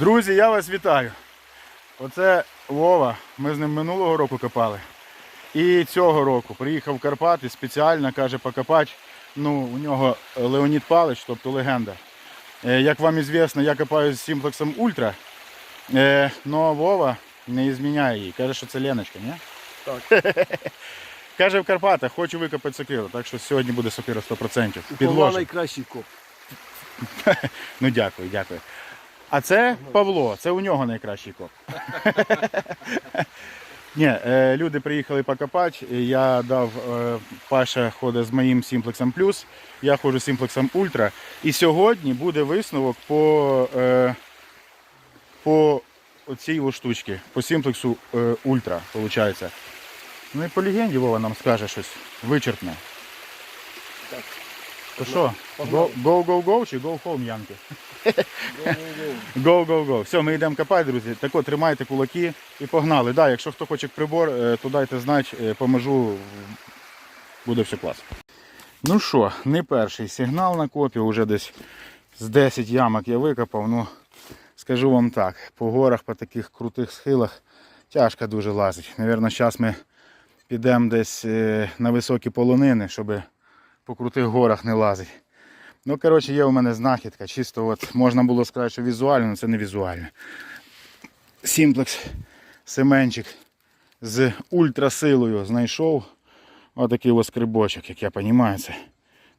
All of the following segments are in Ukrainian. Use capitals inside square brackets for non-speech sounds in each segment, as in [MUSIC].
Друзі, я вас вітаю. Оце Вова. Ми з ним минулого року копали. І цього року приїхав в Карпати спеціально, каже, покопати. Ну, у нього Леонід Палич, тобто легенда. Е, Як вам відомо, я копаю з симплексом Ультра. Е, Но Вова не зміняє її. Каже, що це Леночка, ні? Так. [LAUGHS] Каже в Карпатах, хочу викопати сокиру, так що сьогодні буде сокира 100%. Павла Підложу. найкращий коп. [LAUGHS] Ну дякую, дякую. А це Павло, це у нього найкращий коп. [LAUGHS] Ні, е, люди приїхали покопати. Я дав е, Паша ходить з моїм Сімплексом Плюс, я ходжу з Сімплексом Ультра. І сьогодні буде висновок по, е, по цій штучці, по Сімплексу Ультра, виходить. Ну і по легенді Вова нам скаже щось вичерпне. Так. То що, go, go, go чи go home, Янки? Go, go, go. Все, ми йдемо копати, друзі. Так от, тримайте кулаки і погнали. Да, якщо хто хоче прибор, е, то дайте знати, е, поможу. Буде все класно. Ну що, не перший сигнал на копі, вже десь з 10 ямок я викопав. Ну, скажу вам так, по горах, по таких крутих схилах тяжко дуже лазить. Навірно, зараз ми підемо десь е, на високі полонини, щоб по крутих горах не лазить. Ну, коротше, є у мене знахідка. Чисто от можна було сказати, що візуально, але це не візуально. Сімплекс Семенчик з ультрасилою знайшов. Отакий ось скрибочок, як я розумію, це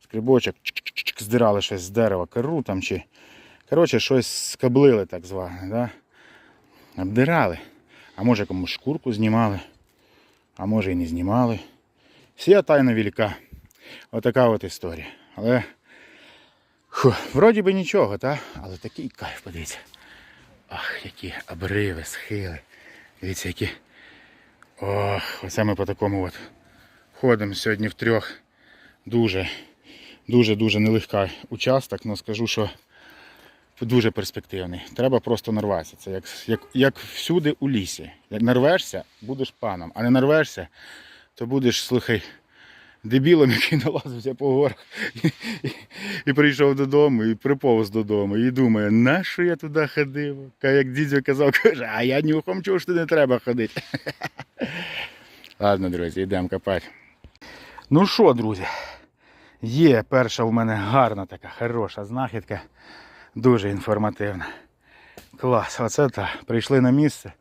скрибочок, здирали щось з дерева, кору там чи. Коротше, щось скаблили так зване. Да? Обдирали. А може комусь шкурку знімали, а може і не знімали. Вся тайна велика. Отака от історія. Але Фу, вроді би нічого, та? але такий кайф, подивіться. Ах, які обриви, схили. Дивіться, які. Ох, оце ми по такому от ходимо сьогодні в трьох. Дуже, дуже, дуже нелегкий участок, але скажу, що дуже перспективний. Треба просто нарватися. Це як, як, як всюди у лісі. Як нарвешся, будеш паном, а не нарвешся, то будеш, слухай, дебілом, який налазився по горах і, прийшов додому, і приповз додому, і думає, на що я туди ходив? Як дідьо казав, каже, а я нюхом чув, що не треба ходити. [LAUGHS] Ладно, друзі, йдемо копати. Ну що, друзі, є перша у мене гарна така, хороша знахідка, дуже інформативна. Клас, оце так. Прийшли на місце.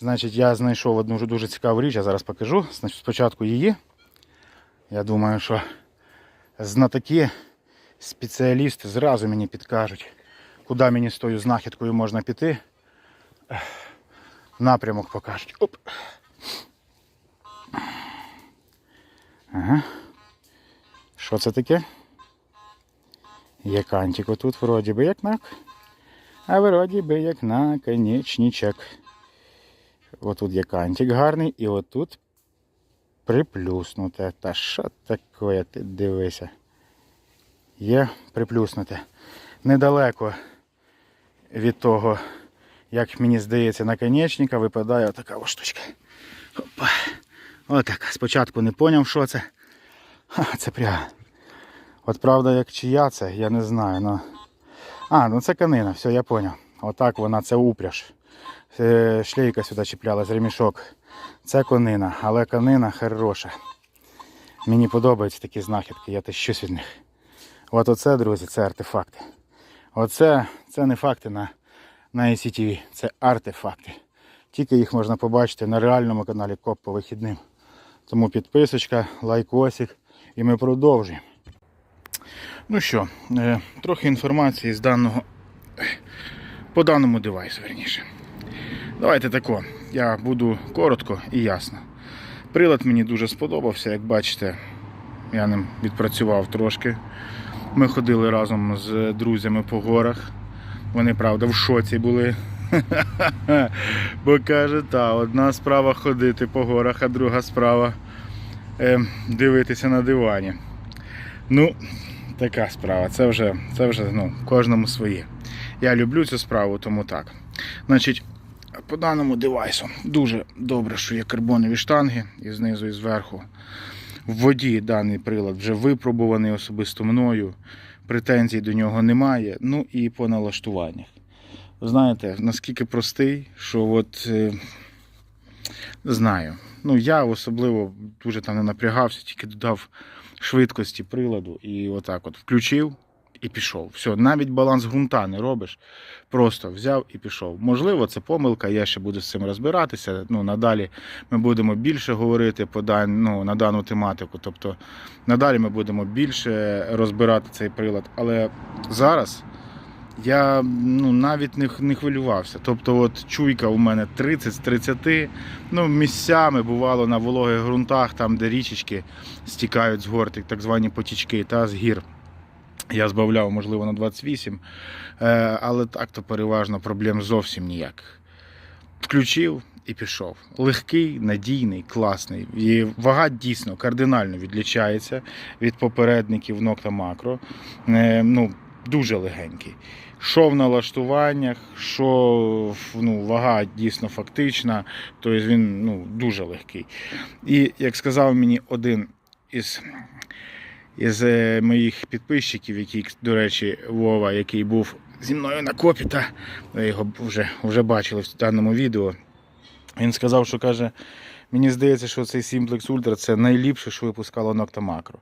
Значить, я знайшов одну дуже, цікаву річ, я зараз покажу. Спочатку її. Я думаю, що знатоки, спеціалісти зразу мені підкажуть, куди мені з тою знахідкою можна піти. Напрямок покажуть. Оп. Ага. Що це таке? Є кантик отут, вроді би як нак. А вроді би як наконечничок. Отут є кантик гарний і отут приплюснуте. Та що таке, ти дивися. Є приплюснуте. Недалеко від того, як мені здається, наконечника випадає отака ось штучка. Опа. Отак. Спочатку не поняв, що це. Ха, це пряга. От правда, як чия це, я не знаю. Ну... А, ну це канина, все, я поняв. Отак вона, це упряж. Е, Шлейка сюди чіплялась, ремішок. Це конина, але конина хороша. Мені подобаються такі знахідки, я тищусь від них. От оце, друзі, це артефакти. Оце це не факти на, на ICTV, це артефакти. Тільки їх можна побачити на реальному каналі Коп по вихідним. Тому підписочка, лайкосик і ми продовжуємо. Ну що, е, трохи інформації з даного по даному девайсу, верніше. Давайте тако. Я буду коротко і ясно. Прилад мені дуже сподобався, як бачите, я ним відпрацював трошки. Ми ходили разом з друзями по горах. Вони, правда, в шоці були. [LAUGHS] Бо каже, та, одна справа ходити по горах, а друга справа е, дивитися на дивані. Ну, така справа. Це вже, це вже ну, кожному своє. Я люблю цю справу, тому так. Значить, по даному девайсу дуже добре, що є карбонові штанги і знизу, і зверху. В воді даний прилад вже випробуваний особисто мною. Претензій до нього немає. Ну і по налаштуваннях. знаєте, наскільки простий, що от е, знаю. Ну, я особливо дуже там не напрягався, тільки додав швидкості приладу і отак от включив і пішов. Все, навіть баланс ґрунта не робиш. Просто взяв і пішов. Можливо, це помилка, я ще буду з цим розбиратися. Ну, надалі ми будемо більше говорити по дан, ну, на дану тематику. Тобто надалі ми будемо більше розбирати цей прилад. Але зараз я ну, навіть не, не хвилювався. Тобто, от чуйка у мене 30 з 30. Ну, місцями бувало на вологих ґрунтах, там, де річечки стікають з гор, так- звані потічки та з гір. Я збавляв, можливо, на 28, е, але так то переважно проблем зовсім ніяких. Включив і пішов. Легкий, надійний, класний. І вага дійсно кардинально відлічається від попередників Nocta Macro. Е, ну, дуже легенький. Що в налаштуваннях, що ну, вага дійсно фактична, тобто він ну, дуже легкий. І як сказав мені один із із е, моїх підписчиків, який, до речі, Вова, який був зі мною на копі, та його вже, вже бачили в даному відео. Він сказав, що каже, мені здається, що цей Simplex Ultra це найліпше, що випускало Nocta Macro.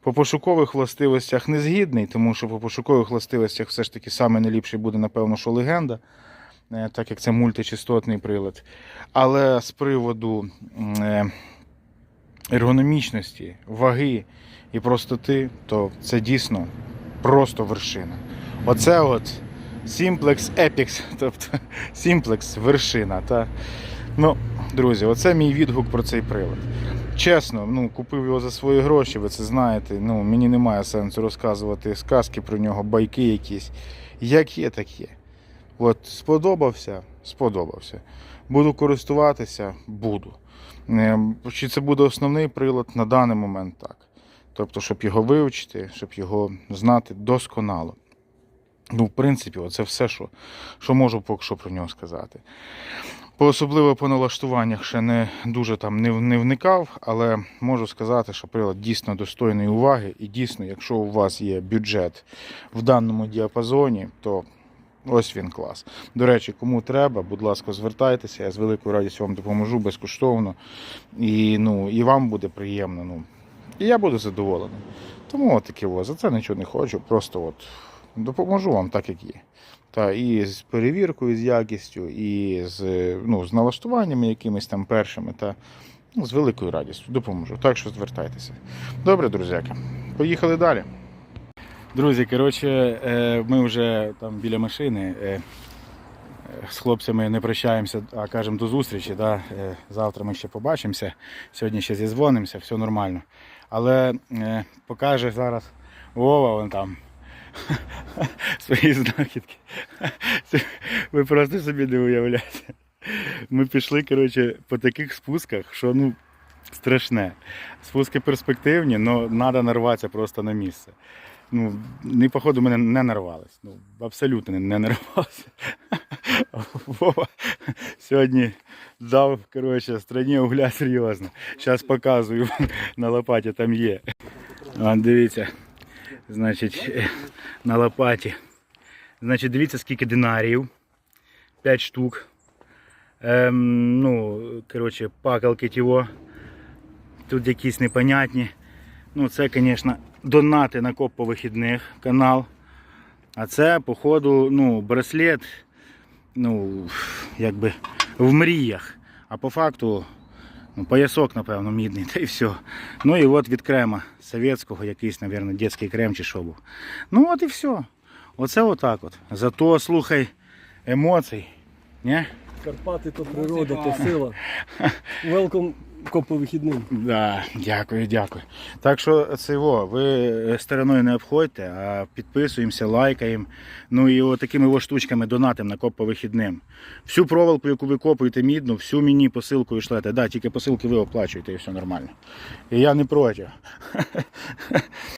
По пошукових властивостях не згідний, тому що по пошукових властивостях все ж таки саме найліпший буде, напевно, що легенда, е, так як це мультичастотний прилад. Але з приводу е, ергономічності, ваги і простоти, то це дійсно просто вершина. Оце от Simplex [LAUGHS] Epix, тобто Simplex вершина. Та? Ну, друзі, оце мій відгук про цей прилад. Чесно, ну, купив його за свої гроші, ви це знаєте. Ну, мені немає сенсу розказувати сказки про нього, байки якісь. Як є, так є. От сподобався, сподобався. Буду користуватися, буду. Е, Чи це буде основний прилад на даний момент так. Тобто, щоб його вивчити, щоб його знати досконало. Ну, в принципі, це все, що, що можу поки що про нього сказати. По особливо по налаштуваннях ще не дуже там не, не вникав, але можу сказати, що прилад дійсно достойний уваги. І дійсно, якщо у вас є бюджет в даному діапазоні, то ось він клас. До речі, кому треба, будь ласка, звертайтеся, я з великою радістю вам допоможу безкоштовно. І, ну, і вам буде приємно. Ну, і я буду задоволений. Тому таке о, за це нічого не хочу, просто от допоможу вам так, як є. Та і з перевіркою, з якістю, і з, ну, з налаштуваннями якимись там першими, та ну, з великою радістю допоможу. Так що звертайтеся. Добре, друзяки, поїхали далі. Друзі, коротше, е, ми вже там біля машини. е, е, З хлопцями не прощаємося, а кажемо до зустрічі. Да? Завтра ми ще побачимося. Сьогодні ще зізвонимося, все нормально. Але покаже зараз Вова вон там [LAUGHS] свої знахідки. Ви просто собі не уявляєте. Ми пішли коротше, по таких спусках, що ну страшне. Спуски перспективні, але треба нарватися просто на місце. Ну, не походу мене не нарвались. Ну, абсолютно не нарвався. [LAUGHS] Вова сьогодні дав коротше, страні угля серйозно. Зараз показую на лопаті там є. Вон, дивіться. Значить, [LAUGHS] на лопаті. Значить, дивіться, скільки динаріїв. 5 штук. Ем, ну, коротше, пакалки тіво. Тут якісь непонятні. Ну, це, звісно, донати на коп по вихідних канал. А це, походу, ну, браслет, ну, якби в мріях. А по факту, ну, поясок, напевно, мідний, [LAUGHS] та й все. Ну і от від крема совєтського, якийсь, мабуть, дитячий крем чи що був. Ну от і все. Оце отак от. Зато, слухай, емоцій. Не? Карпати то природа, то сила. Велком копи вихідним. Да, дякую, дякую. Так що це во, ви стороною не обходьте, а підписуємося, лайкаємо. Ну і от такими штучками донатим на коп по вихідним. Всю проволоку, яку ви копуєте мідну, всю мені посилку йшлете. Да, тільки посилки ви оплачуєте і все нормально. І я не проти. [LAUGHS]